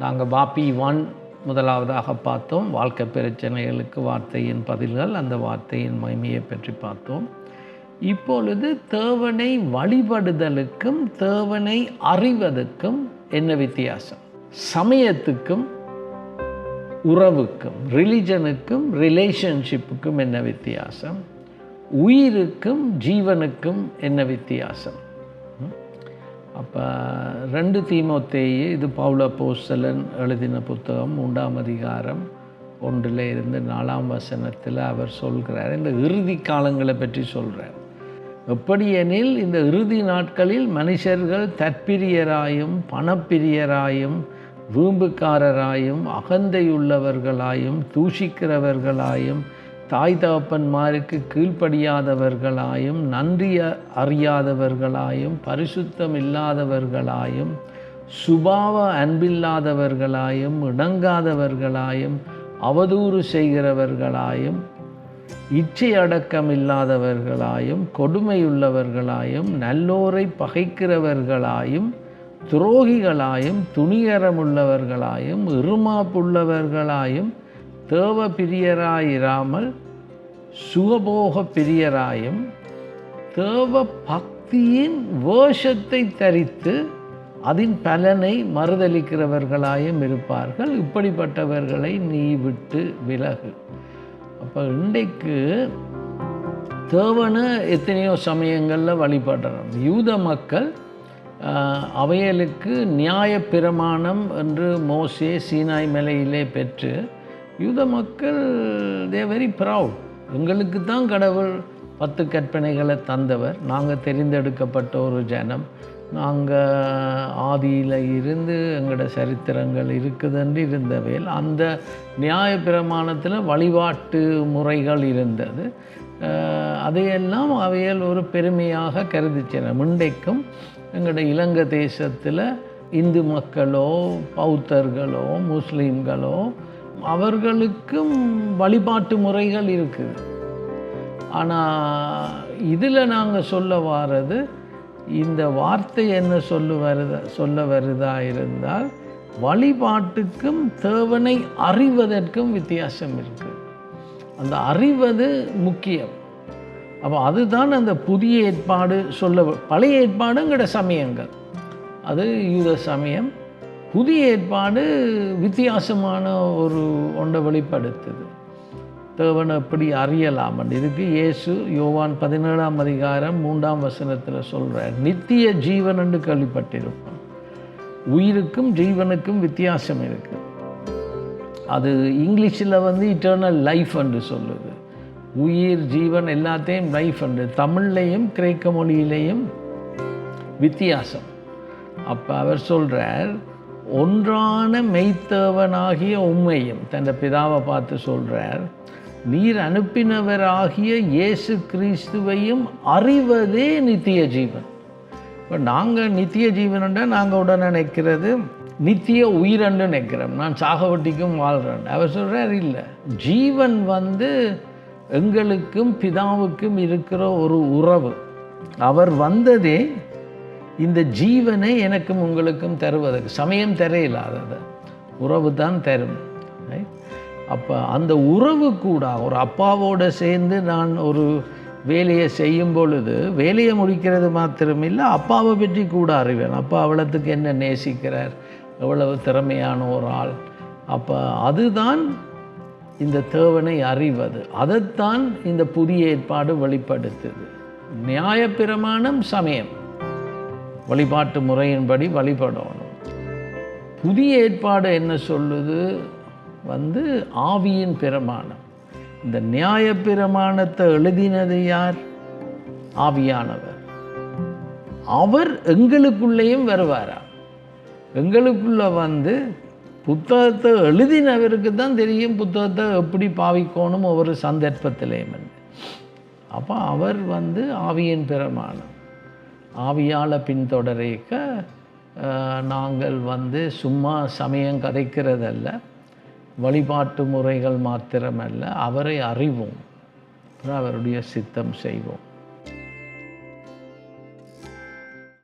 நாங்கள் வாப்பி ஒன் முதலாவதாக பார்த்தோம். வாழ்க்கை பிரச்சனைகளுக்கு வார்த்தையின் பதில்கள் அந்த வார்த்தையின் மகிமையை பற்றி பார்த்தோம். இப்பொழுது தேவனை வழிபடுதலுக்கும் தேவனை அறிவதற்கும் என்ன வித்தியாசம்? சமயத்துக்கும் உறவுக்கும் ரிலிஜனுக்கும் ரிலேஷன்ஷிப்புக்கும் என்ன வித்தியாசம்? உயிருக்கும் ஜீவனுக்கும் என்ன வித்தியாசம்? அப்போ ரெண்டு தீமோத்தேயே இது பவுல போஸ்தலன் எழுதின புத்தகம் மூன்றாம் அதிகாரம் ஒன்றில் இருந்து நாலாம் வசனத்தில் அவர் சொல்கிறார். இந்த இறுதி காலங்களை பற்றி சொல்கிறார் எப்படியெனில் இந்த இறுதி நாட்களில் மனுஷர்கள் தற்பிரியராயும் பணப்பிரியராயும் வீம்புக்காரராயும் அகந்தையுள்ளவர்களாயும் தூஷிக்கிறவர்களாயும் தாய் தகப்பன்மாருக்கு கீழ்ப்படியாதவர்களாயும் நன்றி அறியாதவர்களாயும் பரிசுத்தம் இல்லாதவர்களாயும் சுபாவ அன்பில்லாதவர்களாயும் இணங்காதவர்களாயும் அவதூறு செய்கிறவர்களாயும் இச்சை அடக்கம் இல்லாதவர்களாயும் கொடுமையுள்ளவர்களாயும் நல்லோரை பகைக்கிறவர்களாயும் துரோகிகளாயும் துணிகரமுள்ளவர்களாயும் இருமாப்புள்ளவர்களாயும் தேவ பிரியராயிராமல் சுகபோக பிரியராயும் தேவ பக்தியின் வேஷத்தை தரித்து அதன் பலனை மறுதளிக்கிறவர்களாயும் இருப்பார்கள். இப்படிப்பட்டவர்களை நீ விட்டு விலகு. அப்போ இன்றைக்கு தேவனை எத்தனையோ சமயங்களில் வழிபடுறோம் யூத மக்கள் அவையலுக்கு நியாய பிரமாணம் என்று மோசே சீனாய் மலையிலே பெற்று யூத மக்கள் தே வெரி ப்ரவுட் எங்களுக்கு தான் கடவுள் பத்து கற்பனைகளை தந்தவர். நாங்கள் தெரிந்தெடுக்கப்பட்ட ஒரு ஜனம். நாங்கள் ஆதியில் இருந்து எங்களோட சரித்திரங்கள் இருக்குதுன்னு இருந்தவையில் அந்த நியாய பிரமாணத்தில் வழிபாட்டு முறைகள் இருந்தது. அதையெல்லாம் அவையில் ஒரு பெருமையாக கருதிச்சன முண்டைக்கும் எங்களோட இலங்கை தேசத்தில் இந்து மக்களோ பௌத்தர்களோ முஸ்லீம்களோ அவர்களுக்கும் வழிபாட்டு முறைகள் இருக்குது ஆனால் இதில் நாங்கள் சொல்ல வாரது இந்த வார்த்தை என்ன சொல்லு வருதா சொல்ல வருதா இருந்தால் வழிபாட்டுக்கும் தேவனை அறிவதற்கும் வித்தியாசம் இருக்குது அந்த அறிவது முக்கியம். அப்போ அதுதான் அந்த புதிய ஏற்பாடு சொல்ல பழைய ஏற்பாடுங்கிற சமயங்கள். அது யூத சமயம் புதிய ஏற்பாடு வித்தியாசமான ஒரு ஒன்றை வெளிப்படுத்துது. தேவன் எப்படி அறியலாம் இதுக்கு இயேசு யோவான் பதினேழாம் அதிகாரம் மூன்றாம் வசனத்தில் சொல்கிறார் நித்திய ஜீவன் என்று கேள்விப்பட்டிருப்பான் உயிருக்கும் ஜீவனுக்கும் வித்தியாசம் இருக்குது அது இங்கிலீஷில் வந்து இட்டர்னல் லைஃப் என்று சொல்லுது. உயிர் ஜீவன் எல்லாத்தையும் லைஃப் என்று. தமிழ்லையும் கிரேக்க மொழியிலையும் வித்தியாசம். அப்போ அவர் சொல்கிறார் ஒன்றான மெய்த்தேவனாகிய உண்மையும் தன் பிதாவை பார்த்து சொல்கிறார் நீர் அனுப்பினவராகிய இயேசு கிறிஸ்துவையும் அறிவதே நித்திய ஜீவன். இப்போ நாங்கள் நித்திய ஜீவனுண்டா நாங்கள் உடனே நினைக்கிறது நித்திய உயிரண்டு நினைக்கிறோம். நான் சாகவட்டிக்கும் வாழ்கிறேன் அவர் சொல்கிறார் இல்லை. ஜீவன் வந்து எங்களுக்கும் பிதாவுக்கும் இருக்கிற ஒரு உறவு. அவர் வந்ததே இந்த ஜீவனை எனக்கும் உங்களுக்கும் தருவதற்கு சமயம் தரையில்லாதது. உறவு தான் தரும் அப்போ அந்த உறவு கூட ஒரு அப்பாவோடு சேர்ந்து நான் ஒரு வேலையை செய்யும் பொழுது வேலையை முடிக்கிறது மாத்திரமில்லை அப்பாவை பற்றி கூட அறிவேன். அப்பா அவ்வளோத்துக்கு என்ன நேசிக்கிறார்? எவ்வளவு திறமையான ஒரு ஆள். அப்போ அதுதான் இந்த தேவனை அறிவது. அதைத்தான் இந்த புதிய ஏற்பாடு வெளிப்படுத்துது. நியாயப்பிரமாணம் சமயம். வழிபாட்டு முறையின்படி வழிபடணும். புதிய ஏற்பாடு என்ன சொல்லுது? வந்து ஆவியின் பிரமாணம். இந்த நியாய பிரமாணத்தை எழுதினது யார்? ஆவியானவர். அவர் எங்களுக்குள்ளேயும் வருவாரா? எங்களுக்குள்ள வந்து புத்தகத்தை எழுதினவருக்கு தான் தெரியும் புத்தகத்தை எப்படி பாவிக்கணும் ஒவ்வொரு சந்தர்ப்பத்திலேயும். அப்போ அவர் வந்து ஆவியின் பிரமாணம். ஆவியால் பின்தொடரிக்க நாங்கள் வந்து சும்மா சமயம் கதைக்கிறதல்ல வழிபாட்டு முறைகள் மாத்திரமல்ல அவரை அறிவோம். அவருடைய சித்தம் செய்வோம்.